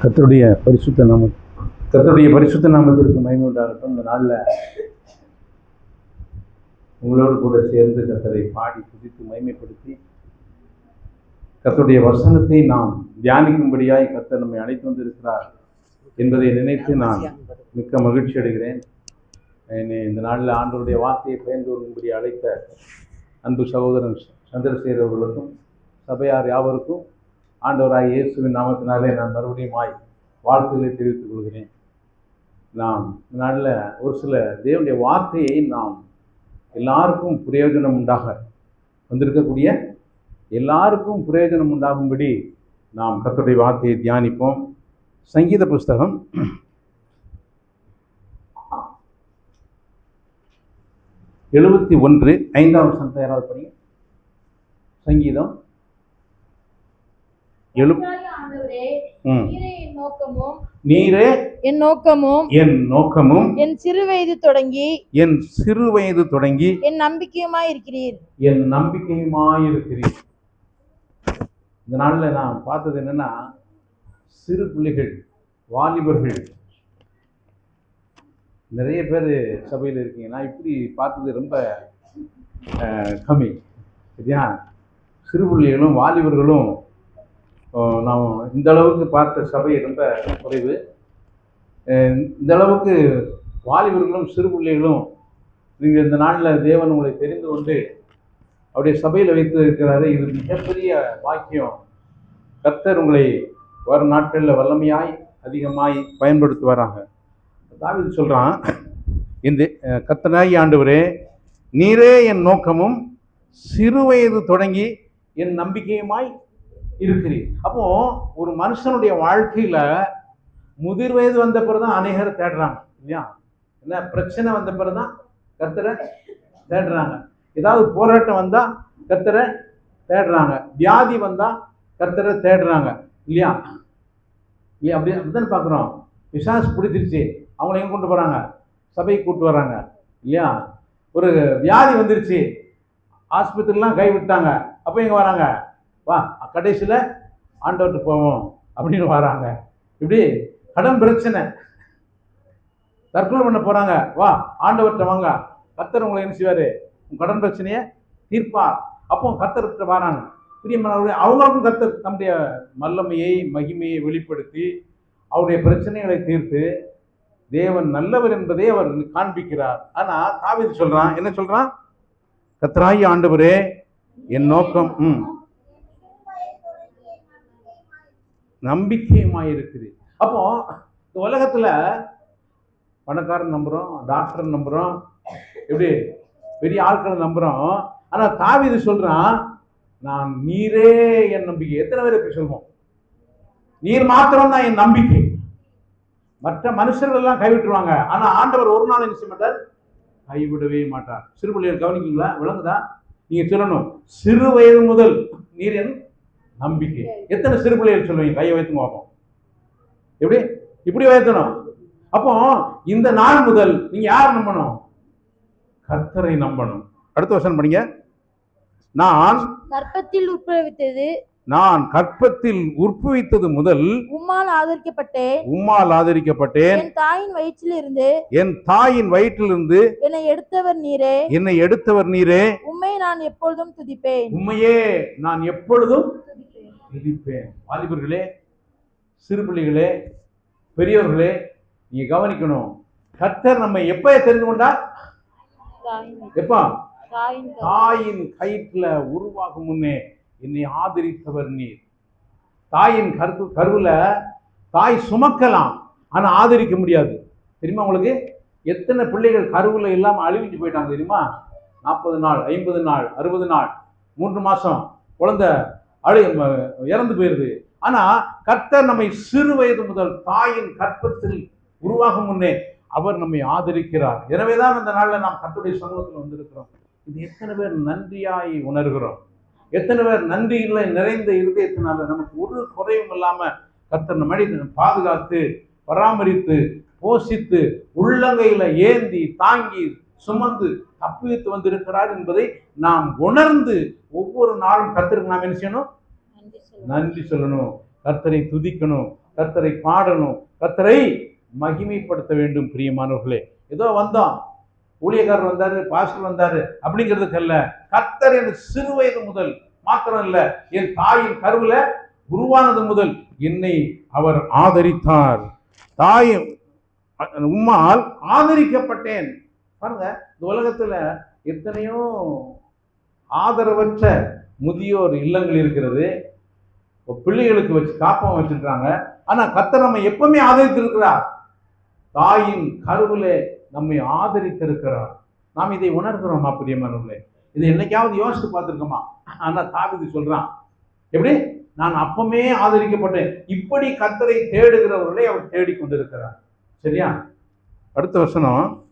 கத்தருடைய பரிசுத்த நாம கத்தருடைய பரிசுத்த நாமத்திற்கு மகிமை உண்டாகட்டும் இந்த நாளில் உங்களோடு கூட சேர்ந்து கத்தரை பாடி குதித்து மகிமைப்படுத்தி கத்தருடைய வசனத்தை நாம் தியானிக்கும்படியாய் கத்தர் நம்மை அழைத்து வந்திருக்கிறார் என்பதை நினைத்து நான் மிக்க மகிழ்ச்சி அடைகிறேன். என்னை இந்த நாளில் ஆண்டருடைய வார்த்தையை பயந்து கொள்ளும்படி அழைத்த அன்பு சகோதரன் சந்திரசேகர் அவர்களுக்கும் சபையார் யாவருக்கும் ஆண்டவராக இயேசுவின் நாமத்தினாலே நான் மறுபடியும் ஆய் வாழ்த்துக்களை தெரிவித்துக் கொள்கிறேன். நாம் நாளில் ஒரு சில தேவனுடைய வார்த்தையை நாம் எல்லாருக்கும் பிரயோஜனம் உண்டாக வந்திருக்கக்கூடிய எல்லாருக்கும் பிரயோஜனம் உண்டாகும்படி நாம் கத்துடைய வார்த்தையை தியானிப்போம். சங்கீத புஸ்தகம். எழுபத்தி ஒன்று ஐந்தாம் வசனத்தை படி சங்கீதம் எழு கர்த்தராகிய ஆண்டவரே, ம். நீரே என் நோக்கமும் நீரே என் நோக்கமும் என் நோக்கமும் என் சிறு வயது தொடங்கி என் சிறு வயது தொடங்கி என் நம்பிக்கையுமாய் இருக்கிறீர் என் நம்பிக்கையுமாயிருக்கிறீர். இந்த நாளில் நான் பார்த்தது என்னன்னா சிறு பிள்ளைகள் வாலிபர்கள். நிறைய பேர் சபையில் இருக்கீங்க. நான் இப்படி பார்த்தது ரொம்ப கம்மி. சரியா? சிறு பிள்ளைகளும் வாலிபர்களும் நாம் நான் இந்த அளவுக்கு பார்த்த சபை ரொம்ப குறைவு. இந்த அளவுக்கு வாலிபர்களும் சிறு பிள்ளைகளும் நீங்கள் இந்த நாளில் தேவன் உங்களை தெரிந்து கொண்டு அவருடைய சபையில் வைத்து இருக்கிறாரு இது மிகப்பெரிய பாக்கியம். கர்த்தர் உங்களை வரும் நாட்களில் வல்லமையாய் அதிகமாய் பயன்படுத்துவாராக. தாவீது சொல்கிறான் இந்த கத்தனாகி ஆண்டவரே நீரே என் நோக்கமும் சிறு வயது தொடங்கி என் நம்பிக்கையுமாய் இருக்கிறீர். அப்போ ஒரு மனுஷனுடைய வாழ்க்கையில முதிர் வயது வந்த பிறகுதான் அநேகர் தேடுறாங்க இல்லையா? என்ன பிரச்சனை வந்த பிறகுதான் கர்த்தரை தேடுறாங்க. ஏதாவது போராட்டம் வந்தா கர்த்தரை தேடுறாங்க. வியாதி வந்தா கத்தரை தேடுறாங்க இல்லையா? இல்லையா? அப்படி அப்படிதான் பார்க்குறோம். விசாஸ் பிடிச்சிருச்சு. அவங்கள எங்கே கொண்டு போகிறாங்க சபைக்கு கூட்டு வராங்க இல்லையா? ஒரு வியாதி வந்துருச்சு. ஆஸ்பத்திரிலாம் கை விட்டாங்க அப்போ எங்கே வராங்க? வா கடைசியில் ஆண்டவர்கிட்ட போவோம் அப்படின்னு வராங்க. இப்படி கடன் பிரச்சனை. தற்கொலை பண்ண போகிறாங்க வா ஆண்டவர்கிட்ட வாங்க. கத்தர் உங்களை என்ன செய்வார்? உங்கள் கடன் பிரச்சனையை தீர்ப்பார். அப்போ கத்தர்கிட்ட வராங்க. பிரியமானவர்களே அவங்களுக்கும் கத்தர் தம்முடைய மல்லமையை மகிமையை வெளிப்படுத்தி அவருடைய பிரச்சனைகளை தீர்த்து தேவன் நல்லவர் என்பதை அவர் காண்பிக்கிறார். ஆனால் தாவீது சொல்கிறான் என்ன சொல்கிறான் கத்தராயி ஆண்டவரே என் நோக்கம் ம். நம்பிக்கையுமாயிருக்குது. அப்போ இந்த உலகத்துல பணக்காரன் நம்புறோம் டாக்டர் நம்புறோம் எப்படி பெரிய ஆட்களை நம்புறோம். ஆனா இது சொல்றான் நான் நீரே என் நம்பிக்கை. எத்தனை பேர் இப்படி சொல்லுவோம்? நீர் மாத்திரம் தான் என் நம்பிக்கை. மற்ற மனுஷர்கள் எல்லாம் கைவிட்டுருவாங்க. ஆனா ஆண்டவர் ஒரு நாள் என்ன செய்ய மாட்டார்? கைவிடவே மாட்டார். சிறுபிள்ளைகள் கவனிக்கீங்களா? விளங்குதா? நீங்க சொல்லணும். சிறு வயது முதல் நீர் என் நம்பிக்கை. எத்தனை சிறு பிள்ளைகள் சொல்லுவீங்க? கையை வைத்து பார்ப்போம் எப்படி? இப்படி வைத்தணும். அப்போ இந்த நாள் முதல் நீங்க யார் நம்பணும்? கர்த்தரை நம்பணும். அடுத்த வருஷம் படிங்க. நான் கற்பத்தில் உட்பிரவித்தது நான் கற்பத்தில் உற்பவித்தது முதல் உம்மால் ஆதரிக்கப்பட்டேன். உம்மால் ஆதரிக்கப்பட்டேன். என் தாயின் வயிற்றில் இருந்து என் தாயின் வயிற்றிலிருந்து என்னை எடுத்தவர் நீரே. என்னை எடுத்தவர் நீரே. உம்மை நான் எப்பொழுதும் துதிப்பேன். உண்மையே நான் எப்பொழுதும் துதிப்பேன் வாலிபர்களே சிறு பிள்ளைகளே பெரியவர்களே நீங்க கவனிக்கணும். கத்தர் நம்ம எப்ப தெரிந்து கொண்டார்? எப்பா? தாயின் தாயின் கயிற்றுல உருவாகும் முன்னே என்னை ஆதரித்தவர் நீர். தாயின் கரு கருவில் தாய் சுமக்கலாம் ஆனால் ஆதரிக்க முடியாது. தெரியுமா உங்களுக்கு? எத்தனை பிள்ளைகள் கருவில் இல்லாமல் அழிவிட்டு போயிட்டாங்க தெரியுமா? நாற்பது நாள் ஐம்பது நாள் அறுபது நாள் மூன்று மாதம் குழந்தை அழு இறந்து போயிருது. ஆனால் கர்த்தர் நம்மை சிறு வயது முதல் தாயின் கற்பத்தில் உருவாகும் முன்னே அவர் நம்மை ஆதரிக்கிறார். எனவே தான் அந்த நாளில் நாம் கர்த்தருடைய சமூகத்தில் வந்திருக்கிறோம். இது எத்தனை பேர் நன்றியாய் உணர்கிறோம்? எத்தனை பேர் நன்றி இல்லை நிறைந்த இருதயத்தினால நமக்கு ஒரு குறையும் இல்லாமல் கர்த்தர் நம்மை பாதுகாத்து பராமரித்து போஷித்து உள்ளங்கையில் ஏந்தி தாங்கி சுமந்து தப்பித்து வந்திருக்கிறார் என்பதை நாம் உணர்ந்து ஒவ்வொரு நாளும் கர்த்தருக்கு நாம் என்ன செய்யணும். நன்றி சொல்லணும். கர்த்தரை துதிக்கணும். கர்த்தரை பாடணும். கர்த்தரை மகிமைப்படுத்த வேண்டும் பிரியமானவர்களே. ஏதோ வந்தோம். ஊழியக்காரர் வந்தாரு பாஸ்டர் வந்தாரு அப்படிங்கிறதுக்கு அல்ல. கர்த்தர் என் சிறு வயது முதல் மாத்திரம் இல்ல. என் தாயின் கருவுல உருவானது முதல். என்னை அவர் ஆதரித்தார். தாய் உம்மால் ஆதரிக்கப்பட்டேன். பாருங்க இந்த உலகத்தில் எத்தனையோ ஆதரவற்ற முதியோர் இல்லங்கள் இருக்கிறது. பிள்ளைகளுக்கு வச்சு காப்பம் வச்சுருக்காங்க ஆனால் கர்த்தர் நம்ம எப்பவுமே ஆதரித்திருக்கிறார். தாயின் கருவிலே நம்மை ஆதரித்திருக்கிறார். நாம் இதை உணர்கிறோமா பிரியமானவர்களே? இதை என்னைக்காவது யோசித்து பார்த்துருக்கோமா? ஆனால் தாவிது சொல்கிறான் எப்படி? நான் அப்பமே ஆதரிக்கப்பட்டேன். இப்படி கத்தரை தேடுகிறவர்களை அவர் தேடிக்கொண்டிருக்கிறார். சரியா? அடுத்த வருஷம்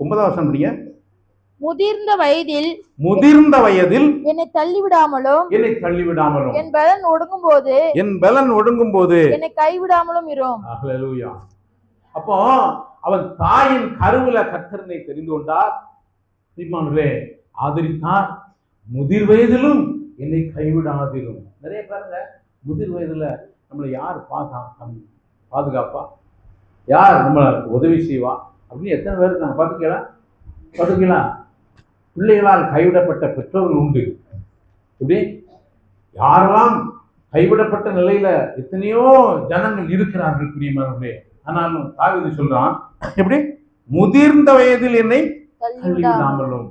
ஒன்பதாம் வசனம் படிங்க முதிர்ந்த வயதில் முதிர்ந்த வயதில் என்னை தள்ளிவிடாமலும் என்னை தள்ளிவிடாமலும் என் பலன் ஒடுங்கும் போது என் பலன் ஒடுங்கும் போது என்னை கைவிடாமலும் இரும். அப்போ அவன் தாயின் கருவில கர்த்தரனை தெரிந்து கொண்டார். பிரிமானே ஆதரித்தார். முதிர் வயதிலும் என்னை கைவிடாதிரும். நிறைய பேருங்க முதிர் வயதுல நம்மளை யார் பாதுகா பாதுகாப்பா? யார் நம்மளை உதவி செய்வா? அப்படின்னு எத்தனை பேர் இருக்காங்க? பார்த்துக்கலாம் பார்த்துக்கலாம் பிள்ளைகளால் கைவிடப்பட்ட பெற்றோர்கள் உண்டு. இப்படி யாரெல்லாம் கைவிடப்பட்ட நிலையில எத்தனையோ ஜனங்கள் இருக்கிறார்கள் பிரியமானவர்களே ஆனாலும் தாவீது சொல்றான் எப்படி? முதிர்ந்த வயதில் என்னை தள்ளிவிடாமலும்.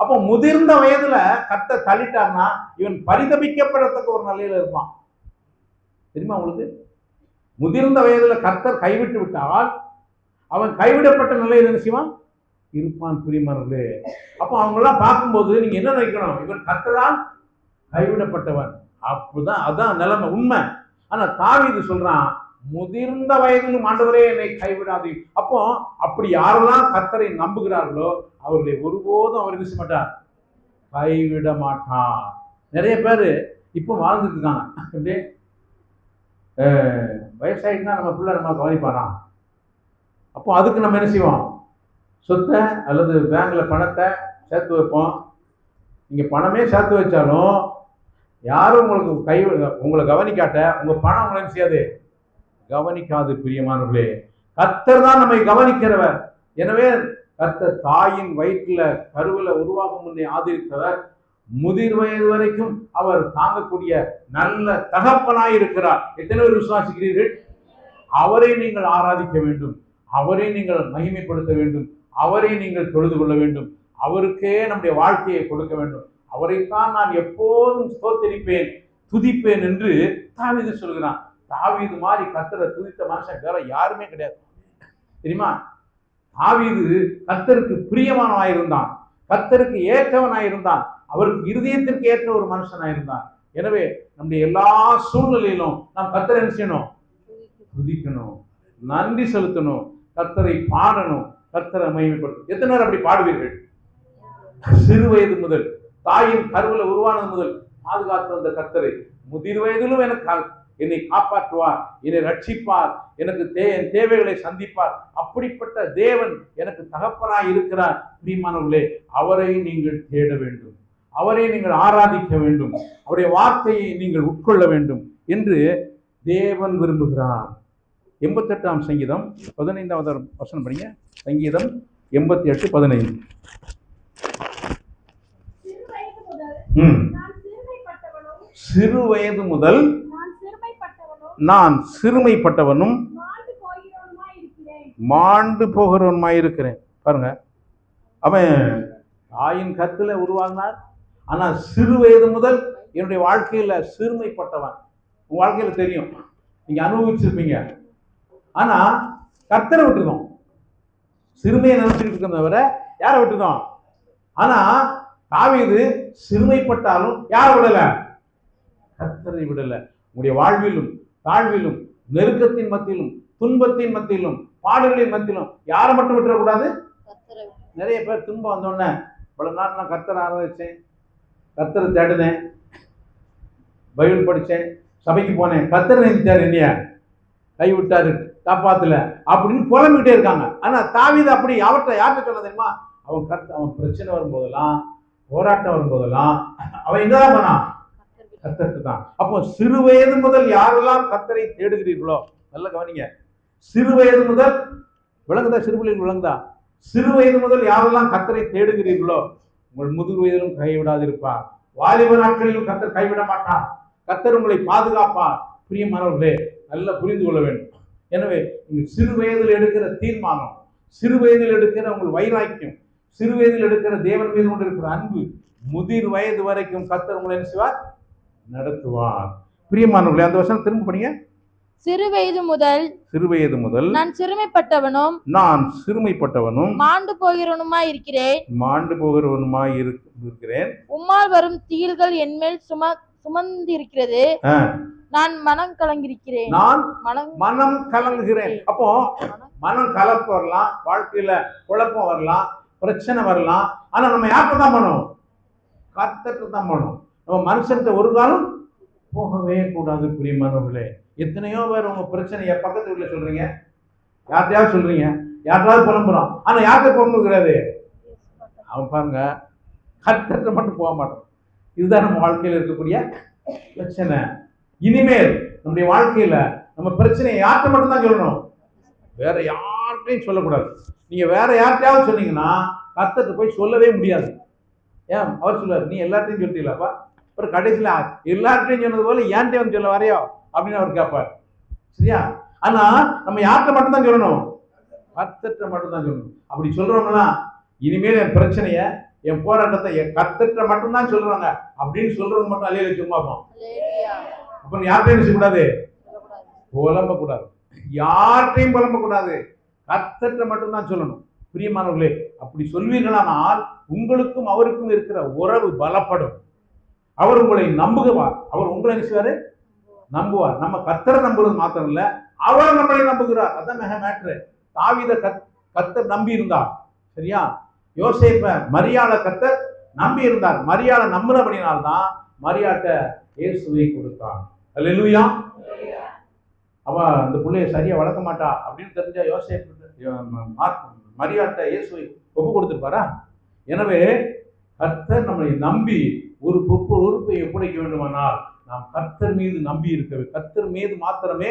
அப்போ முதிர்ந்த வயதுல கத்த தள்ளிட்டான்னா இவன் பரிதபிக்கப்படத்தக்க ஒரு நிலையில இருப்பான். தெரியுமா உங்களுக்கு? முதிர்ந்த வயதில் கர்த்தர் கைவிட்டு விட்டால் அவன் கைவிடப்பட்ட நிலையில் என்ன செய்வான்? இருப்பான் பிரியமானவர்களே அப்போ அவங்களாம் பார்க்கும்போது நீங்கள் என்ன நினைக்கணும்? இவன் கர்த்தரால் கைவிடப்பட்டவன் அப்படிதான் அதான் நிலைமை உண்மை. ஆனால் தாவி இது சொல்கிறான் முதிர்ந்த வயதிலும் ஆண்டவரே என்னை கைவிடாது. அப்போ அப்படி யாரெல்லாம் கர்த்தரை நம்புகிறார்களோ அவர்களை ஒருபோதும் அவர் என்ன செய்ய மாட்டார் கைவிட மாட்டார். நிறைய பேர் இப்போ வாழ்ந்துட்டு இருக்காங்க. அப்படியே வயசாயிட்டுனா நம்ம பிள்ளை நம்ம கவனிப்பானா? அப்போ அதுக்கு நம்ம என்ன செய்வோம்? சொத்தை அல்லது பேங்கில் பணத்தை சேர்த்து வைப்போம். நீங்கள் பணமே சேர்த்து வச்சாலும் யாரும் உங்களுக்கு கை உங்களை கவனிக்காட்ட உங்கள் பணம் உங்களை என்ன செய்யாது? கவனிக்காது பிரியமானவர்களே. கர்த்தர் தான் நம்மை கவனிக்கிறவர். எனவே கர்த்தர் தாயின் வயிற்றில் கருவில் உருவாகும் முன்னே ஆதரித்தவர். முதிர் வயது வரைக்கும் அவர் தாங்கக்கூடிய நல்ல தகப்பனாய் இருக்கிறார். எத்தனை பேர் விசுவாசிக்கிறீர்கள்? அவரை நீங்கள் ஆராதிக்க வேண்டும். அவரை நீங்கள் மகிமைப்படுத்த வேண்டும். அவரை நீங்கள் தொழுது கொள்ள வேண்டும். அவருக்கே நம்முடைய வாழ்க்கையை கொடுக்க வேண்டும். அவரைத்தான் நான் எப்போதும் ஸ்தோத்தரிப்பேன் துதிப்பேன் என்று தாவிது சொல்கிறான். தாவீது மாதிரி கத்தரை துதித்த மனுஷன் வேற யாருமே கிடையாது. தெரியுமா? தாவிது கத்தருக்கு பிரியமானவாயிருந்தான் கத்தருக்கு ஏற்றவனாயிருந்தான். அவருக்கு இருதயத்திற்கு ஏற்ற ஒரு மனுஷனாயிருந்தான் எனவே நம்முடைய எல்லா சூழ்நிலையிலும் நாம் கத்தரை என்ன செய்யணும்? துதிக்கணும். நன்றி செலுத்தணும். கத்தரை பாடணும். கத்தரை மகிமைப்படுத்தணும். எத்தனை நேரம் அப்படி பாடுவீர்கள்? சிறு வயது முதல் தாயின் கருவில் உருவானது முதல் பாதுகாத்து வந்த கத்தரை முதிர் வயதிலும் எனக்கு என்னை காப்பாற்றுவார் என்னை ரட்சிப்பார் எனக்கு தே என் தேவைகளை சந்திப்பார். அப்படிப்பட்ட தேவன் எனக்கு தகப்பனாய் இருக்கிறார். பிரியமானவர்களே அவரை நீங்கள் தேட வேண்டும். அவரை நீங்கள் ஆராதிக்க வேண்டும். அவருடைய வார்த்தையை நீங்கள் உட்கொள்ள வேண்டும் என்று தேவன் விரும்புகிறார். எண்பத்தெட்டாம் சங்கீதம் பதினைந்தாவது வசனம் படிங்க. சங்கீதம் எண்பத்தி எட்டு பதினைந்து. சிறுவயது முதல் நான் சிறுமைப்பட்டவனும் சிறு வயது முதல் நான் சிறுமைப்பட்டவனும் மாண்டு போகிறவனுமாய் இருக்கிறேன் பாருங்க. அவன் தாயின் கத்துல உருவாகினார் ஆனா சிறு வயது முதல் என்னுடைய வாழ்க்கையில சிறுமைப்பட்டவன். உங்க வாழ்க்கையில தெரியும். நீங்க அனுபவிச்சிருப்பீங்க. ஆனா கர்த்தரை விட்டுருந்தோம் சிறுமையை நினைச்சுக்கிட்டு இருக்கிறத யாரை விட்டுருந்தோம் ஆனா தாவீது சிறுமைப்பட்டாலும் யாரை விடல? கர்த்தரை விடல. உங்களுடைய வாழ்விலும் தாழ்விலும் நெருக்கத்தின் மத்தியிலும் துன்பத்தின் மத்தியிலும் பாடுகளின் மத்தியிலும் யாரை மட்டும் விட்டுறக்கூடாது? நிறைய பேர் துன்பம் வந்தோடனே இவ்வளவு நாள் நான் கர்த்தரை ஆராதிச்சேன். கத்தரை தேடினேன். பைபிள் படித்தேன் சபைக்கு போனேன். கத்தரை நினைத்தார் என்னைய கைவிட்டார் விட்டாரு. அப்படின்னு புலம்பிக்கிட்டே இருக்காங்க. ஆனால் தாவீது அப்படி அவர்கிட்ட யார்கிட்ட சொல்ல தெரியுமா? அவன் கர்த்த அவன் பிரச்சனை வரும்போதெல்லாம் போராட்டம் வரும்போதெல்லாம் அவன் என்னதான் பண்ணான் கத்தருக்கு தான். அப்போ சிறு வயது முதல் யாரெல்லாம் கத்தரை தேடுகிறீர்களோ நல்ல கவனிங்க. சிறு வயது முதல் விளங்குதா? சிறு பிள்ளைகள் விளங்குதா? சிறு வயது முதல் யாரெல்லாம் கத்தரை தேடுகிறீர்களோ உங்கள் முதிர் வயதிலும் கைவிடாதிருப்பார் வாலிப நாட்களிலும் கத்தர் கைவிட மாட்டார். கத்தர் உங்களை பாதுகாப்பார். பிரியமானவர்களே நல்லா புரிந்து கொள்ள வேண்டும். எனவே நீங்கள் சிறு வயதில் எடுக்கிற தீர்மானம் சிறு வயதில் எடுக்கிற உங்கள் வைராக்கியம் சிறு வயதில் எடுக்கிற தேவன் மீது கொண்டு இருக்கிற அன்பு முதிர் வயது வரைக்கும் கத்தர் உங்களை என்ன செய்வார்? நடத்துவார். பிரியமானவர்களே அந்த வருஷம் திரும்ப பண்ணீங்க சிறு வயது முதல் சிறு வயது முதல் நான் சிறுமைப்பட்டவனும் நான் சிறுமைப்பட்டவனும் மாண்டு போகிறவனுமா இருக்கிறேன். மாண்டு போகிறவனுமாய் இருக்- இருக்கிறேன். உம்மால் வரும் தீல்கள் என்மேல் சும சுமந்திருக்கிறது. ஆ, நான் மனம் கலங்கிருக்கிறேன் நான் மனம் மனம் கலங்குகிறேன். அப்போ மனம் கலப்பு வரலாம் வாழ்க்கையில குழப்பம் வரலாம் பிரச்சனை வரலாம். ஆனா நம்ம யார்கிட்ட தான் பண்ணணும் கத்தட்டு தான் பண்ணணும் நம்ம மனுஷன்கிட்ட ஒரு காலம் போகவே கூடாது பிரியமானவர்களே. எத்தனையோ பேர் உங்கள் பிரச்சனையை பக்கத்து வீட்டில் சொல்கிறீங்க யார்கிட்டயாவது சொல்கிறீங்க யார்கிட்டயாவது புலம்புறோம். ஆனால் யார்கிட்ட புலம்புகிறாரு அவன் பாருங்க கட்டத்தில் மட்டும் போக மாட்டோம் இதுதான் நம்ம வாழ்க்கையில் இருக்கக்கூடிய பிரச்சனை. இனிமேல் நம்முடைய வாழ்க்கையில் நம்ம பிரச்சனையை யார்கிட்ட மட்டும்தான் சொல்லணும். வேற யார்கிட்டையும் சொல்லக்கூடாது. நீங்கள் வேற யார்கிட்டயாவது சொன்னீங்கன்னா கத்தத்தை போய் சொல்லவே முடியாது. ஏன்? அவர் சொல்லுவார் நீ எல்லாத்தையும் சொல்லிட்டீங்களாப்பா அப்புறம் கடைசியில் எல்லார்ட்டையும் சொன்னது போல ஏன்ட்டே வந்து சொல்ல வரையோ? அப்படின்னு அவர் கேட்பார். சரியா? ஆனா நம்ம யார்கிட்ட மட்டும்தான் சொல்லணும்? கத்தட்ட மட்டும்தான் சொல்லணும். அப்படி சொல்றவங்களாம் இனிமேல் என் பிரச்சனைய என் போராட்டத்தை என் கத்தட்ட மட்டும்தான் சொல்றாங்க. அப்படின்னு சொல்றவங்க மட்டும் அலையில சும்மா இருப்போம். அப்ப நீ யார்கிட்டையும் என்ன செய்யக்கூடாது சொல்லக்கூடாது. புலம்பக்கூடாது. யார்கிட்டையும் புலம்பக்கூடாது. கத்தட்ட மட்டும்தான் சொல்லணும். பிரியமானவர்களே அப்படி சொல்வீர்களானால் உங்களுக்கும் அவருக்கும் இருக்கிற உறவு பலப்படும். அவர் உங்களை நம்புகுவார் அவர் உங்களை என்ன நம்புவார். நம்ம கத்தரை நம்புறது மாத்திரம் இல்ல அவர் நம்மளை நம்புகிறார். அதான் மிக மேட்ரு தாவித கத் கத்தர் நம்பி இருந்தார். சரியா? யோசேப்ப மரியாள கத்தர் நம்பி இருந்தார். மரியாதை நம்புறபடினால்தான் மரியாட்ட இயேசுவை கொடுத்தான். அல்லேலூயா அவ அந்த பிள்ளைய சரியா வளர்க்க மாட்டா அப்படின்னு தெரிஞ்சா யோசேப் மரியாட்ட இயேசுவை ஒப்பு கொடுத்துருப்பாரா? எனவே கத்தர் நம்மளை நம்பி ஒரு பொப்பு உறுப்பை ஒப்படைக்க வேண்டுமானால் நாம் கர்த்தர் மீது நம்பி இருக்க கர்த்தர் மீது மாத்திரமே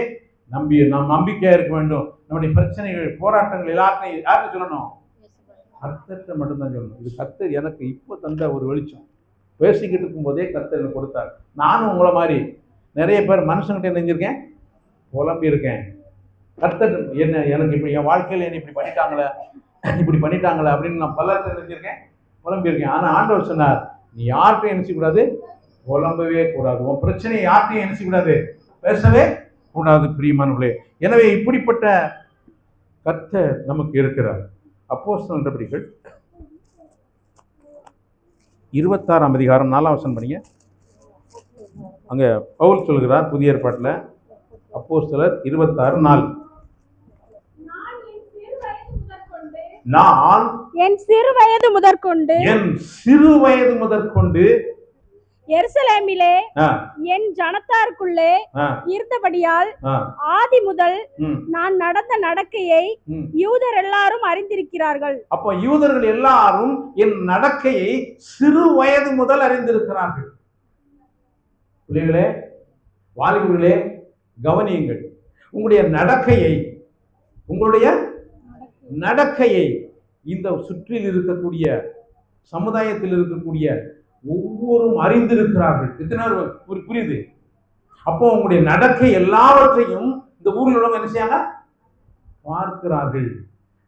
நம்பி நாம் நம்பிக்கையா இருக்க வேண்டும். நம்முடைய பிரச்சனைகள் போராட்டங்கள் எல்லாத்தையும் யாருக்கு சொல்லணும்? கர்த்தர்கிட்ட மட்டும்தான் சொல்லணும். இது கர்த்தர் எனக்கு இப்போ தந்த ஒரு வெளிச்சம். பேசிக்கிட்டு இருக்கும்போதே கர்த்தர் எனக்கு கொடுத்தார். நானும் உங்களை மாதிரி நிறைய பேர் மனுஷங்கிட்ட நெஞ்சிருக்கேன் புலம்பி இருக்கேன் கர்த்தர் என்ன எனக்கு இப்படி என் வாழ்க்கையில் என்ன இப்படி பண்ணிட்டாங்களே இப்படி பண்ணிட்டாங்களே அப்படின்னு நான் பலர்கிட்ட நெஞ்சிருக்கேன் புலம்பியிருக்கேன். ஆனால் ஆண்டவர் சொன்னார் நீ யார்கிட்டையும் நினைச்ச கூடாது புலம்பவே கூடாது. உன் பிரச்சனையை யார்கிட்டையும் நினைச்ச பேசவே கூடாது பிரியமானவர்களே. எனவே இப்படிப்பட்ட கத்தை நமக்கு இருக்கிறார். அப்போஸ்தலர் நடபடிகள் இருபத்தாறாம் அதிகாரம் நாலாம் வசனம் பண்ணிங்க அங்கே பவுல் சொல்கிறார் புதிய ஏற்பாட்டில். அப்போஸ்தலர் இருபத்தாறு நாலு நான் என் சிறு வயது முதற்கொண்டு நான் என் சிறு வயது முதற்கொண்டு என் சிறு வயது முதற்கொண்டு எருசலேமிலே என் ஜனத்தாருக்குள்ளே இருந்தபடியால் ஆதி முதல் நான் நடந்த நடக்கையை. யூதர் எல்லாரும் அறிந்திருக்கிறார்கள். அப்போ யூதர்கள் எல்லாரும் என் நடக்கையை சிறு வயது முதல் அறிந்திருக்கிறார்கள். பிள்ளைகளே வாலிபர்களே கவனியுங்கள். உங்களுடைய நடக்கையை உங்களுடைய நடக்கையை இந்த சுற்றில் இருக்கக்கூடிய சமுதாயத்தில் இருக்கக்கூடிய ஒவ்வொரும் அறிந்திருக்கிறார்கள். எத்தனை புரியுது? அப்போ உங்களுடைய நடக்கை எல்லாவற்றையும் இந்த ஊரில் உள்ளவங்க என்ன செய்யாங்க பார்க்கிறார்கள்.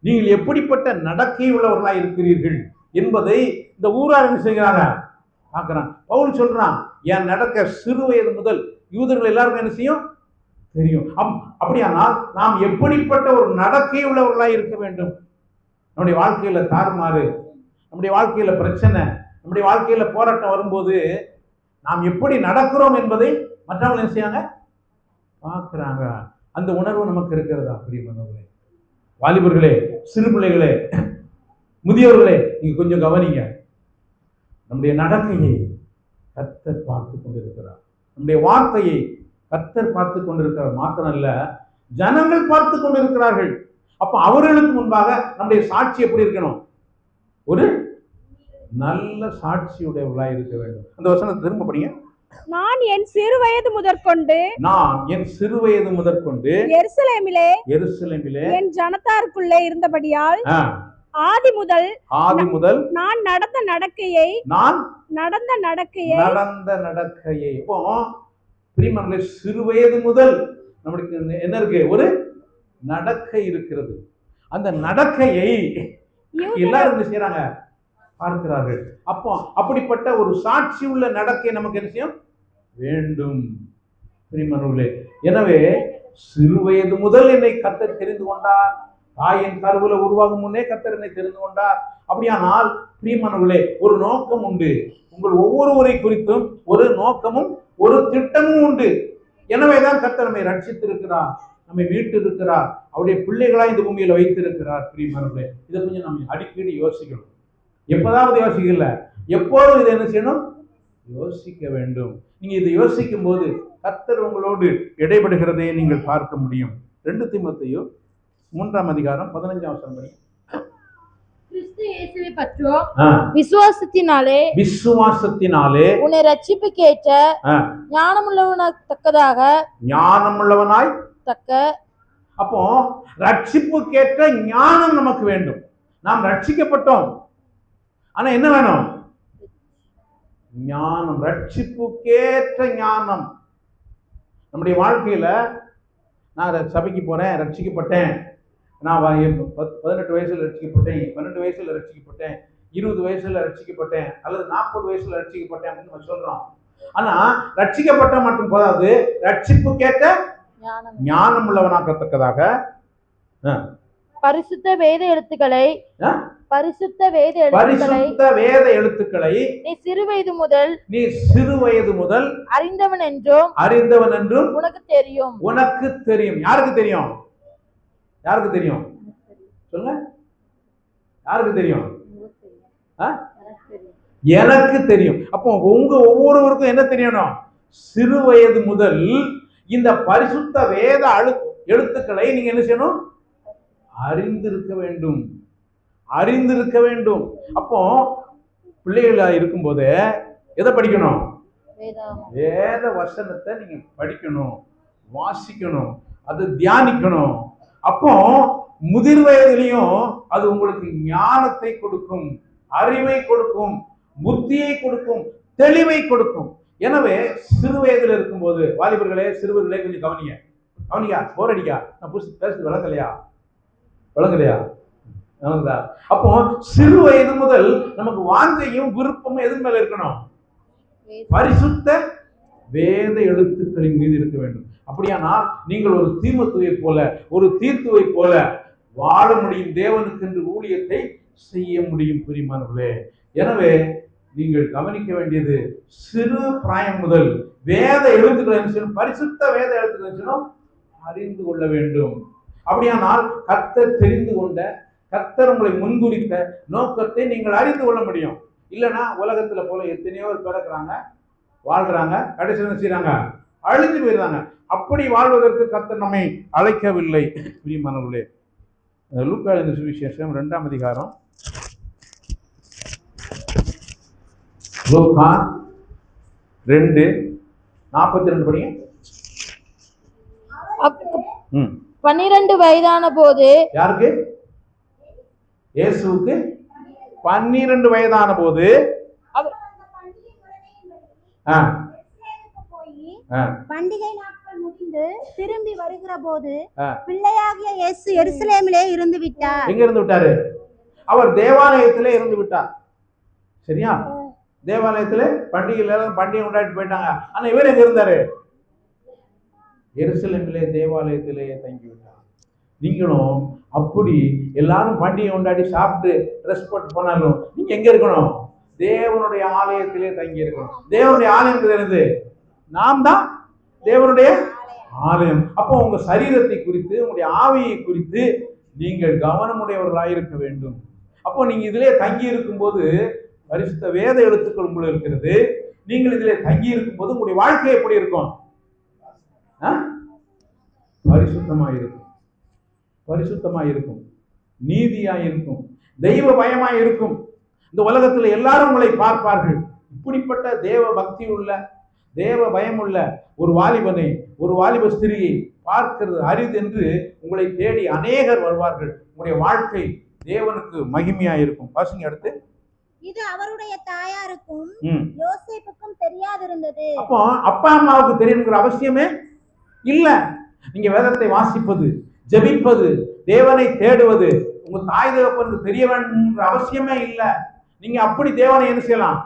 நீங்கள் எப்படிப்பட்ட நடக்கை உள்ளவர்களாக இருக்கிறீர்கள் என்பதை இந்த ஊரார் என்ன செய்கிறாங்க? பார்க்கிறான் பவுல் சொல்றான் என் நடக்க சிறு வயது முதல் யூதர்கள் எல்லாருக்கும் என்ன செய்யும்? தெரியும். அப்- அப்படியானால் நாம் எப்படிப்பட்ட ஒரு நடக்கை உள்ளவர்களாக இருக்க வேண்டும்? நம்முடைய வாழ்க்கையில் தாறுமாறு நம்முடைய வாழ்க்கையில் பிரச்சனை நம்முடைய வாழ்க்கையில் போராட்டம் வரும்போது நாம் எப்படி நடக்கிறோம் என்பதை மற்றவங்க என்ன செய்யாங்க பார்க்குறாங்க. அந்த உணர்வு நமக்கு இருக்கிறதா பிரியமானவர்களே வாலிபர்களே சிறு பிள்ளைகளே முதியவர்களே நீங்கள் கொஞ்சம் கவனிங்க. நம்முடைய நடக்கையை கர்த்தர் பார்த்து கொண்டிருக்கிறார். நம்முடைய வார்த்தையை கர்த்தர் பார்த்து கொண்டிருக்கிறார் மாத்திரம் இல்ல ஜனங்கள் பார்த்து கொண்டிருக்கிறார்கள். அப்ப அவர்களுக்கு முன்பாக நம்முடைய சாட்சி எப்படி இருக்கணும்? ஒரு நல்ல சாட்சியுடையவர்களாக இருக்க வேண்டும். அந்த வசனத்தை திரும்ப படிங்க. நான் என் சிறு வயது முதற்கொண்டு நான் என் சிறுவயது முதற்கொண்டு எருசலேமிலே எருசலேமிலே என் ஜனத்தாருக்குள்ளே இருந்தபடியால் ஆதி முதல் ஆதி முதல் நான் நடந்த நடக்கையை நான் நடந்த நடக்கையை நடந்த நடக்கையை. இப்போ பிரியமர்களே சிறுவயது முதல் நம்மளுக்கு என்ன இருக்கு? ஒரு நடக்கை இருக்கிறது. அந்த நடக்கையை எல்லாரும் என்ன செய்யறாங்க பார்க்கிறார்கள். அப்போ அப்படிப்பட்ட ஒரு சாட்சி உள்ள நடக்கை நமக்கு என்ன செய்யும்? வேண்டும். பிரியமர்களே எனவே சிறுவயது முதல் என்னை கத்தர் தெரிந்து கொண்டார். தாயின் கருவுல உருவாகும் முன்னே கத்தரனை என்னை தெரிந்து கொண்டார். அப்படியானால் பிரியமானவர்களே ஒரு நோக்கம் உண்டு. உங்கள் ஒவ்வொருவரை குறித்தும் ஒரு நோக்கமும் ஒரு திட்டமும் உண்டு. எனவேதான் கத்தர் நம்மை ரட்சித்திருக்கிறார் நம்மை மீட்டு இருக்கிறார் அவருடைய பிள்ளைகளா இந்த பூமியில வைத்திருக்கிறார் பிரியமானவர்களே. இதை கொஞ்சம் நம்ம அடிக்கடி யோசிக்கணும். எப்போதாவது யோசிக்கல? எப்போதும் இதை என்ன செய்யணும்? யோசிக்க வேண்டும். நீங்க இதை யோசிக்கும் போது கத்தர் உங்களோடு இடைபடுகிறதை நீங்கள் பார்க்க முடியும். ரெண்டு தீமத்தையும் மூன்றாம் அதிகாரம் பதினஞ்சாம் ஆ, விசுவாசத்தினாலே விசுவாசத்தினாலே உன்னை ரட்சிப்புக்கேற்ற ஆ, ஞானமுள்ளவனத்தக்கதாக ஞானமுள்ளவனாய் தக்க அப்போ ரட்சிப்புக்கேற்ற ஞானம் நமக்கு வேண்டும். நாம் ரட்சிக்கப்பட்டோம் ஆனா என்ன வேணும்? ஞானம் ரட்சிப்புக்கேற்ற ஞானம். நம்முடைய வாழ்க்கையில நான் சபைக்கு போறேன் ரட்சிக்கப்பட்டேன் நான் பதினெட்டு வயசுல ரட்சிக்கப்பட்டேன் பன்னெண்டு வயசுல ரட்சிக்கப்பட்டேன் இருபது வயசுல ரட்சிக்கப்பட்டேன் அல்லது நாற்பது வயசுல ரட்சிக்கப்பட்டேன் அப்படின்னு நம்ம சொல்றோம். ஆனா ரட்சிக்கப்பட்ட மட்டும் போதாது ரட்சிப்புக்கேற்ற ஞானம். ஞானம் உள்ளவனாக்கத்தக்கதாக. பரிசுத்த வேத எழுத்துக்களை? பரிசுத்த வேத எழுத்துக்களை பரிசுத்த வேத எழுத்துக்களை நீ சிறுவயது முதல் நீ சிறு வயது முதல் அறிந்தவன் என்றும் அறிந்தவன் என்றும் உனக்கு தெரியும். உனக்கு தெரியும். யாருக்கு தெரியும்? யாருக்கு தெரியும்? சொல்லுங்க. யாருக்கு தெரியும்? ஆ? எனக்கு தெரியும். அப்போ உங்க ஒவ்வொருவருக்கும் என்ன தெரியணும்? சிறு வயது முதல் இந்த பரிசுத்த வேத அழு எழுத்துக்களை நீங்க என்ன செய்யணும்? அறிந்திருக்க வேண்டும். அறிந்திருக்க வேண்டும். அப்போ பிள்ளைகளா இருக்கும்போது எதை படிக்கணும்? வேத வசனத்தை நீங்க படிக்கணும். வாசிக்கணும். அதை தியானிக்கணும். அப்போ முதிர் வயதிலையும் அது உங்களுக்கு ஞானத்தை கொடுக்கும் அறிவை கொடுக்கும் புத்தியை கொடுக்கும் தெளிவை கொடுக்கும். எனவே சிறு வயதில் இருக்கும்போது வாலிபர்களே சிறுவர்களே கொஞ்சம் கவனிங்க. கவனிக்கா போர் அடிக்கா? நான் புதுசு பேசுறது விளங்கலையா? விளங்கலையா? விளங்குதா? அப்போ சிறு வயது முதல் நமக்கு வாஞ்சையும் விருப்பமும் எது மேல இருக்கணும்? பரிசுத்த வேத எழுத்துக்களின் மீது இருக்க வேண்டும். அப்படியானால் நீங்கள் ஒரு தீமத்துவை போல ஒரு தீர்த்துவை போல வாழ முடியும் தேவனுக்கு என்று ஊழியத்தை செய்ய முடியும் பிரிமானவர்களே எனவே நீங்கள் கவனிக்க வேண்டியது சிறு பிராயம் முதல் வேத எழுத்துக்கள் பரிசுத்த வேத எழுத்துக்கள் அறிந்து கொள்ள வேண்டும். அப்படியானால் கர்த்தர் தெரிந்து கொண்ட கர்த்தர் உங்களை முன்குறித்த நோக்கத்தை நீங்கள் அறிந்து கொள்ள முடியும். இல்லைன்னா உலகத்துல போல எத்தனையோ பேர் பிறக்கிறாங்க. வாழ்றாங்க கடைசியில் என்ன செய்றாங்க? அழிஞ்சு போயிடுறாங்க. அப்படி வாழ்வதற்கு கர்த்தர் நம்மை அழைக்கவில்லை. பிரியமானவர்களே லூக்கா எழுதின சுவிசேஷம் ரெண்டாம் அதிகாரம். லூக்கா ரெண்டு நாற்பத்தி ரெண்டு படிங்க. பன்னிரண்டு வயதான போது யாருக்கு? இயேசுவுக்கு பன்னிரண்டு வயதான போது பண்டிகை நாட்கள் முடிந்து திரும்பி வருகிற போது. பிள்ளையாகிய இயேசு எருசலேமிலே இருந்து விட்டார். எங்க இருந்து விட்டாரு? அவர் தேவாலயத்திலே இருந்து விட்டார். சரியா? தேவாலயத்திலே பண்டிகையில பண்டிகை கொண்டாடிட்டு போயிட்டாங்க. ஆனா இவர் எங்க இருந்தாரு? எருசலேமிலே தேவாலயத்திலே தங்கி விட்டார். நீங்களும் அப்படி எல்லாரும் பண்டிகை கொண்டாடி சாப்பிட்டு ட்ரெஸ் போட்டு போனாலும் நீங்க எங்க இருக்கணும்? தேவனுடைய ஆலயத்திலே தங்கி இருக்கணும் தேவனுடைய ஆலயம் தெரியுது நாம் தான் தேவனுடைய ஆலயம். அப்போ உங்க சரீரத்தை குறித்து உங்களுடைய ஆவியை குறித்து நீங்கள் கவனமுடையவர்களாக இருக்க வேண்டும். அப்போ நீங்க இதிலே தங்கி இருக்கும்போது பரிசுத்த வேத எழுத்துக்கள் உங்களை இருக்கிறது. நீங்கள் இதிலே தங்கி இருக்கும்போது உங்களுடைய வாழ்க்கை எப்படி இருக்கும்? ஆ? பரிசுத்தமா இருக்கும் பரிசுத்தமா இருக்கும் நீதியா இருக்கும் தெய்வ பயமா இருக்கும் இந்த உலகத்துல எல்லாரும் உங்களை பார்ப்பார்கள். இப்படிப்பட்ட தேவ பக்தி உள்ள தேவ பயமுள்ள ஒரு வாலிபனை ஒரு வாலிப ஸ்திரியை பார்க்கிறது அரிது என்று உங்களை தேடி அநேகர் வருவார்கள். உங்களுடைய வாழ்க்கை தேவனுக்கு மகிமையா இருக்கும் வாசிங்க அடுத்து. இது அவருடைய தாயாருக்கும் யோசேப்புக்கும் தெரியாதிருந்தது. அப்போ அப்பா அம்மாவுக்கு தெரியணுங்கிற அவசியமே இல்ல. நீங்க வேதத்தை வாசிப்பது ஜெபிப்பது தேவனை தேடுவது உங்க தாய் தகப்பனுக்கு தெரிய வேண்டும்ன்ற அவசியமே இல்ல. நீங்க அப்படி தேவனை என்ன செய்யலாம்?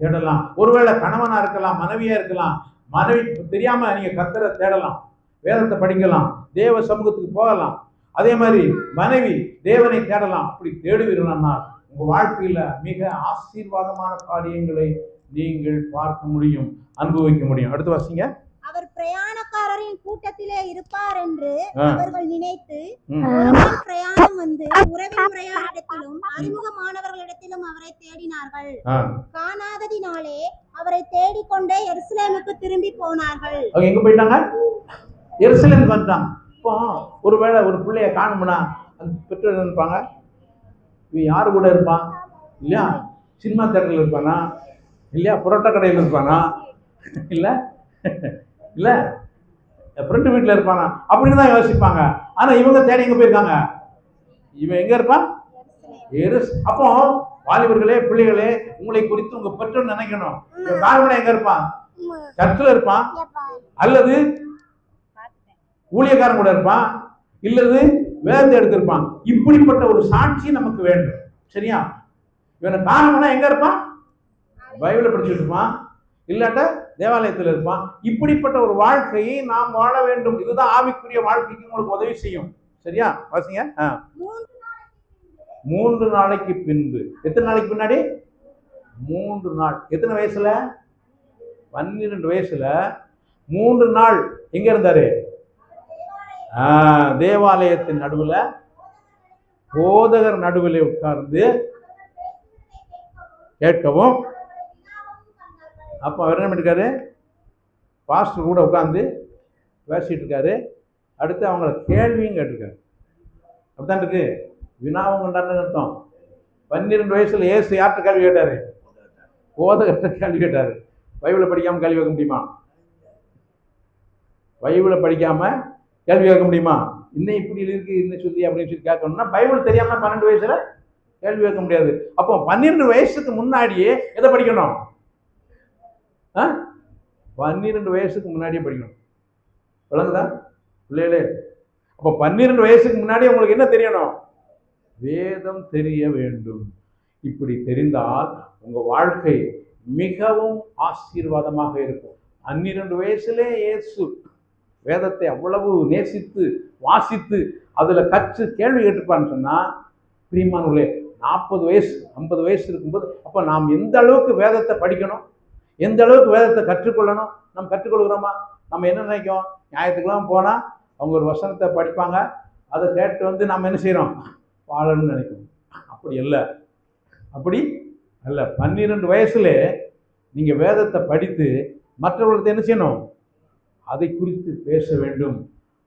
தேடலாம். ஒருவேளை கணவனா இருக்கலாம் மனைவியா இருக்கலாம் மனைவி தெரியாம நீங்க கத்தரை தேடலாம் வேதத்தை படிக்கலாம் தேவ சமூகத்துக்கு போகலாம். அதே மாதிரி மனைவி தேவனை தேடலாம். அப்படி தேடுவீர்கள்னா உங்க வாழ்க்கையில மிக ஆசீர்வாதமான காரியங்களை நீங்கள் பார்க்க முடியும் அனுபவிக்க முடியும். அடுத்து வாசிங்க. அவர் பிரயாணக்காரரின் கூட்டத்திலே இருப்பார் என்று. அவர்கள் நினைத்து பிரயாணம் வந்து உறவின் முறையாரிடத்திலும் அறிமுகமானவர்களிடத்திலும் அவரை தேடினார்கள். காணாததினாலே அவரை தேடிக்கொண்டே எருசலேமுக்கு திரும்பி போனார்கள். எங்க போயிட்டாங்க? எருசலேம் வந்துட்டாங்க. இப்போ ஒருவேளை ஒரு பிள்ளைய காணும்னா அந்த பெற்றோர் நினைப்பாங்க? இவன் யாரு கூட இருப்பான் இல்லையா? சினிமா தேட்டரில் இருப்பானா? இல்லையா? புரோட்டா கடையில் இருப்பானா? இல்லை? இல்லை? ஃப்ரெண்டு வீட்டில் இருப்பானா அப்படின்னு தான் யோசிப்பாங்க. ஆனால் இவங்க தேடி எங்கே போயிருக்காங்க? இவன் எங்கே இருப்பான்? அப்போ வாலிபர்களே பிள்ளைகளே உங்களை குறித்து உங்க பெற்றோர் நினைக்கணும். காரணம் எங்க இருப்பான்? சர்ச்சில் இருப்பான்? அல்லது ஊழியக்காரன் கூட இருப்பான்? இல்லது வேதத்தை எடுத்திருப்பான்? இப்படிப்பட்ட ஒரு சாட்சி நமக்கு வேண்டும். சரியா? இவனை காரணம்னா எங்க இருப்பான்? பைபிளை படிச்சுட்டு இருப்பான் இல்லாட்ட தேவாலயத்தில் இருப்பான். இப்படிப்பட்ட ஒரு வாழ்க்கையை நாம் வாழ வேண்டும். இதுதான் ஆவிக்குரிய வாழ்க்கைக்கு உங்களுக்கு உதவி செய்யும். சரியா? வாசிங்க. ஆ. மூன்று நாளைக்கு பின்பு. எத்தனை நாளைக்கு பின்னாடி? மூன்று நாள். எத்தனை வயசுல? பன்னிரெண்டு வயசுல. மூன்று நாள். எங்க இருந்தாரு? தேவாலயத்தின் நடுவில். போதகர் நடுவில் உட்கார்ந்து கேட்கவும் அப்போ அவர் என்ன பண்ணிருக்காரு? பாஸ்டர் கூட உட்காந்து பேசிகிட்டு இருக்காரு அடுத்து அவங்கள கேள்வியும் கேட்டிருக்காரு. அப்படித்தான் இருக்கு. வினாவும் கொண்டான்னு அர்த்தம். பன்னிரெண்டு வயசில் ஏசு யார்கிட்ட கேள்வி கேட்டாரு? போதகர்கிட்ட கேள்வி கேட்டார். பைபிளை படிக்காமல் கேள்வி கேட்க முடியுமா? பைபிளை படிக்காமல் கேள்வி கேட்க முடியுமா? இன்னும் இப்படி இருக்கு இன்னும் சொல்லி அப்படின்னு சொல்லி கேட்கணும்னா பைபிள் தெரியாமல் பன்னெண்டு வயசில் கேள்வி கேட்க முடியாது. அப்போ பன்னிரெண்டு வயசுக்கு முன்னாடியே எதை படிக்கணும்? ஆ? பன்னிரெண்டு வயசுக்கு முன்னாடியே படிக்கணும். விளங்குதா பிள்ளைகளே அப்போ பன்னிரெண்டு வயசுக்கு முன்னாடியே உங்களுக்கு என்ன தெரியணும்? வேதம் தெரிய வேண்டும். இப்படி தெரிந்தால் உங்கள் வாழ்க்கை மிகவும் ஆசீர்வாதமாக இருக்கும். பன்னிரெண்டு வயசுலே இயேசு வேதத்தை அவ்வளவு நேசித்து வாசித்து அதில் கற்று கேள்வி கேட்டுப்பான்னு சொன்னால் பிரியமானவர்களே நாற்பது வயசு ஐம்பது வயசு இருக்கும்போது அப்போ நாம் எந்த அளவுக்கு வேதத்தை படிக்கணும்? எந்த அளவுக்கு வேதத்தை கற்றுக்கொள்ளணும்? நம்ம கற்றுக்கொள்கிறோமா நம்ம என்ன நினைக்கும்? நியாயத்துக்கெல்லாம் போனால் அவங்க ஒரு வசனத்தை படிப்பாங்க. அதை கேட்டு வந்து நம்ம என்ன செய்கிறோம் வாழணும்னு நினைக்கிறோம் அப்படி இல்லை அப்படி அல்ல. பன்னிரெண்டு வயசுல நீங்கள் வேதத்தை படித்து மற்றவர்களுக்கு என்ன செய்யணும்? அதை குறித்து பேச வேண்டும்.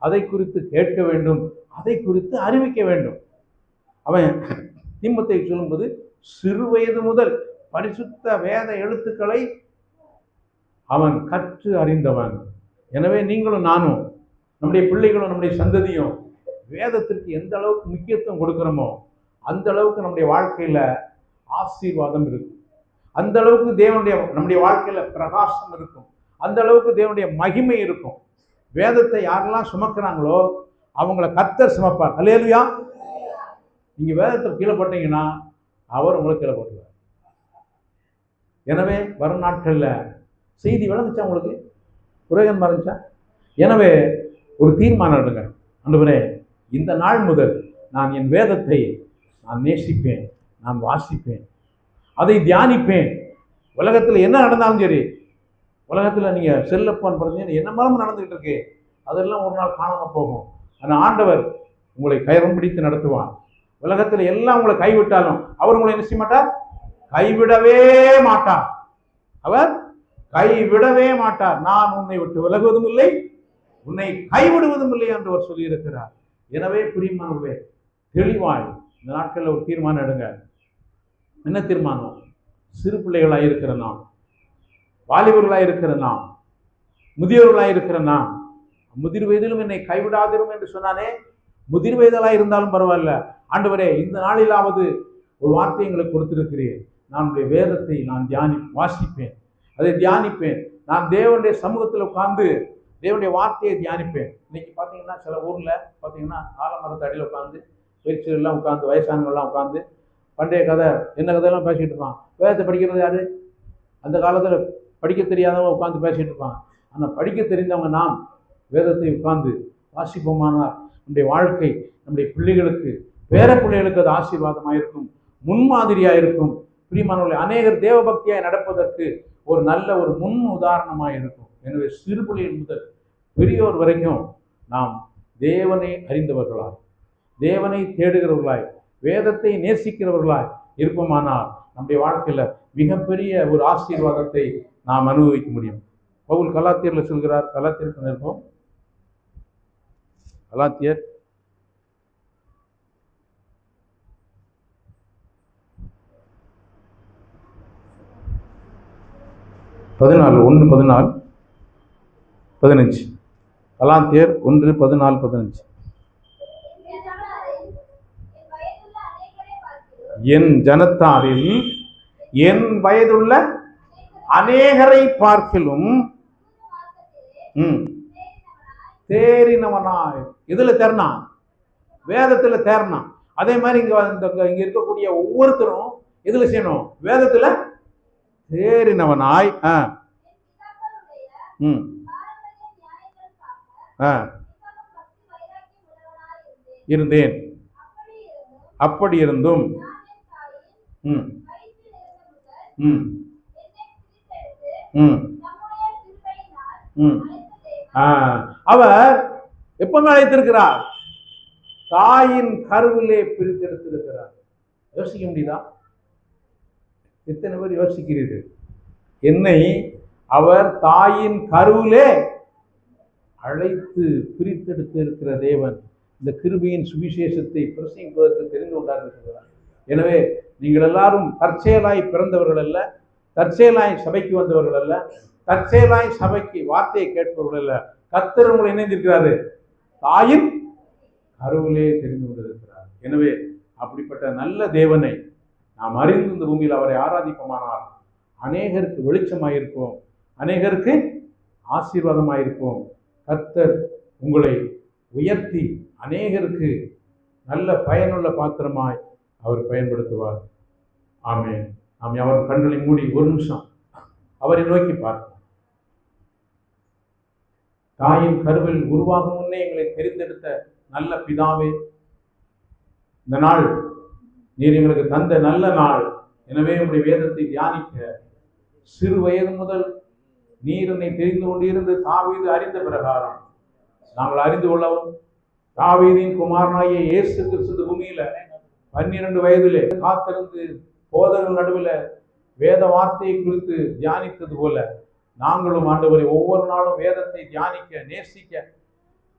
அதை குறித்து கேட்க வேண்டும். அதை குறித்து அறிவிக்க வேண்டும். அவன் தீமத்தை சொல்லும்போது சிறு வயது முதல் பரிசுத்த வேத எழுத்துக்களை அவன் கற்று அறிந்தவன். எனவே நீங்களும் நானும் நம்முடைய பிள்ளைகளும் நம்முடைய சந்ததியும் வேதத்திற்கு எந்த அளவுக்கு முக்கியத்துவம் கொடுக்குறோமோ அந்த அளவுக்கு நம்முடைய வாழ்க்கையில் ஆசீர்வாதம் இருக்கும். அந்த அளவுக்கு தேவனுடைய நம்முடைய வாழ்க்கையில் பிரகாசம் இருக்கும். அந்த அளவுக்கு தேவனுடைய மகிமை இருக்கும். வேதத்தை யாரெல்லாம் சுமக்கிறாங்களோ அவங்கள கத்தர் சுமப்பார். அல்லேலுயா. நீங்கள் வேதத்தை கீழே போட்டீங்கன்னா அவர் உங்களை கீழே போட்டுவார் எனவே வரும் நாட்களில் செய்தி விளங்குச்சா உங்களுக்கு? புரோகன் இருந்துச்சா எனவே ஒரு தீர்மானம் எடுங்க அன்றுவரே இந்த நாள் முதல் நான் என் வேதத்தை நான் நேசிப்பேன் நான் வாசிப்பேன் அதை தியானிப்பேன். உலகத்தில் என்ன நடந்தாலும் சரி உலகத்தில் நீங்கள் செல்லப்பான் பிறந்தீங்கன்னு என்ன மரம் நடந்துகிட்டு இருக்கு அதெல்லாம் ஒரு நாள் காணாமல் போகும். அந்த ஆண்டவர் உங்களை கயிறம் பிடித்து நடத்துவான் உலகத்தில் எல்லாம் உங்களை கைவிட்டாலும் அவர் உங்களை என்ன செய்ய மாட்டார்? கைவிடவே மாட்டார். அவர் கைவிடவே மாட்டார். நான் உன்னை விட்டு விலகுவதும் இல்லை உன்னை கைவிடுவதும் இல்லை என்று அவர் சொல்லியிருக்கிறார். எனவே பிரியமானவர்களே தெளிவாய் இந்த நாட்களில் ஒரு தீர்மானம் எடுங்க. என்ன தீர்மானம்? சிறு பிள்ளைகளாக இருக்கிற நாம் வாலிபர்களாக இருக்கிற நாம் முதியோர்களாய் இருக்கிற நாம். முதிர் வயதிலும் என்னை கைவிடாதிரும் என்று சொன்னானே முதிர் வயதெல்லாம் இருந்தாலும் பரவாயில்ல. ஆண்டவரே இந்த நாளிலாவது ஒரு வார்த்தை எங்களுக்கு கொடுத்திருக்கிறீர். நான் உடைய வேதத்தை நான் தியானி வாசிப்பேன். அதை தியானிப்பேன். நான் தேவனுடைய சமூகத்தில் உட்கார்ந்து தேவனுடைய வார்த்தையை தியானிப்பேன். இன்னைக்கு பார்த்தீங்கன்னா சில ஊரில் பார்த்தீங்கன்னா ஆலமரத்து அடியில் உட்காந்து எல்லாம் உட்காந்து வயசானவங்கெல்லாம் உட்காந்து பண்டைய கதை என்ன கதையெல்லாம் பேசிகிட்டு இருப்பான்? வேதத்தை படிக்கிறது யாரு? அந்த காலத்தில் படிக்க தெரியாதவங்க உட்காந்து பேசிகிட்டு இருப்பாங்க. ஆனால் படிக்க தெரிந்தவங்க நாம் வேதத்தை உட்கார்ந்து வாசிப்போமானால் நம்முடைய வாழ்க்கை நம்முடைய பிள்ளைகளுக்கு பேர பிள்ளைகளுக்கு அது ஆசீர்வாதமாக இருக்கும் முன்மாதிரியாக இருக்கும் பிரியமானவர்களை அநேகர் தேவபக்தியாய் நடப்பதற்கு ஒரு நல்ல ஒரு முன் உதாரணமாக இருக்கும். எனவே சிறு முதல் பெரியோர் வரைக்கும் நாம் தேவனை அறிந்தவர்களாய் தேவனை தேடுகிறவர்களாய் வேதத்தை நேசிக்கிறவர்களாய் இருப்போமானால் நம்முடைய வாழ்க்கையில் மிகப்பெரிய ஒரு ஆசீர்வாதத்தை நாம் அனுபவிக்க முடியும். பவுல் கலாத்தியரில் சொல்கிறார் கலாத்தியருக்கு நிற்போம். கலாத்தியர் பதினாலு ஒன்று பதினாலு பதினஞ்சு. கலாத்தியர் ஒன்று பதினாலு பதினஞ்சு. என் ஜனத்தாரில் என் வயதுள்ள அநேகரை பார்க்கலும் பார்க்கிலும் ம் தேறினவனாய். இதில் தேர்னான் வேதத்தில் தேர்னான் அதே மாதிரி இங்கே இந்த இங்கே இருக்கக்கூடிய ஒவ்வொருத்தரும் இதில் செய்யணும்? வேதத்தில் தேறினவனாய் ஆ. ம். ஆ. இருந்தேன். அப்படி இருந்தும் ம். ம். ம். ம். ஆ, அவர் எப்பவுமே அழைத்திருக்கிறார்? தாயின் கருவிலே பிரித்தெடுத்திருக்கிறார். யோசிக்க முடியுதா? எத்தனை பேர் யோசிக்கிறீர்கள்? என்னை அவர் தாயின் கருவிலே அழைத்து பிரித்தெடுத்து இருக்கிற தேவன் இந்த கிருபியின் சுவிசேஷத்தை பிரசங்கிப்பதற்கு தெரிந்து கொண்டார்கள் எனவே நீங்கள் எல்லாரும் தற்செயலாய் பிறந்தவர்கள் அல்ல தற்செயலாய் சபைக்கு வந்தவர்கள் அல்ல தற்செயலாய் சபைக்கு வார்த்தையை கேட்பவர்கள் அல்ல. கத்தர் உங்களை இணைந்திருக்கிறாரு. தாயின் கருவிலே தெரிந்து கொண்டிருக்கிறார். எனவே அப்படிப்பட்ட நல்ல தேவனை நாம் அறிந்து இந்த பூமியில் அவரை ஆராதிப்போமானால் அநேகருக்கு வெளிச்சமாயிருப்போம் அநேகருக்கு ஆசீர்வாதமாயிருப்போம். கர்த்தர் உங்களை உயர்த்தி அநேகருக்கு நல்ல பயனுள்ள பாத்திரமாய் அவர் பயன்படுத்துவார். ஆமே நாம் அவர் கண்களை மூடி ஒரு நிமிஷம் அவரை நோக்கி பார்ப்போம். தாயின் கருவில் உருவாகும் முன்னே எங்களை தெரிந்தெடுத்த நல்ல பிதாவே இந்த நாள் நீர் எங்களுக்கு தந்த நல்ல நாள். எனவே உங்களுடைய வேதத்தை தியானிக்க. சிறு வயது முதல் நீர் என்னை தெரிந்து கொண்டிருந்து தாவீது அறிந்த பிரகாரம். நாங்கள் அறிந்து கொள்ளவும் தாவீதின் குமாரனாகிய இயேசு கிறிஸ்து பூமியில பன்னிரண்டு வயதிலே காத்திருந்து போதகர்கள் நடுவில் வேத வார்த்தையை குறித்து தியானித்தது போல நாங்களும் ஆண்டவரை ஒவ்வொரு நாளும் வேதத்தை தியானிக்க நேசிக்க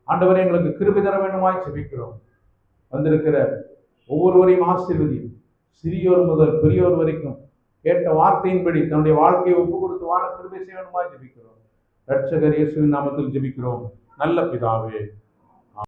ஆண்டவரை எங்களுக்கு கிருபி தர வேண்டுமாய் செபிக்கிறோம். வந்திருக்கிற ஒவ்வொருவரையும் ஆசீர்வதியும். சிறியோர் முதல் பெரியோர் வரைக்கும் கேட்ட வார்த்தையின்படி தன்னுடைய வாழ்க்கையை ஒப்பு கொடுத்து வாழ திரும்பி செய்யணுமா ஜபிக்கிறோம். ஜெபிக்கிறோம் ரட்சகர் இயேசுவின் நாமத்தில் ஜெபிக்கிறோம். நல்ல பிதாவே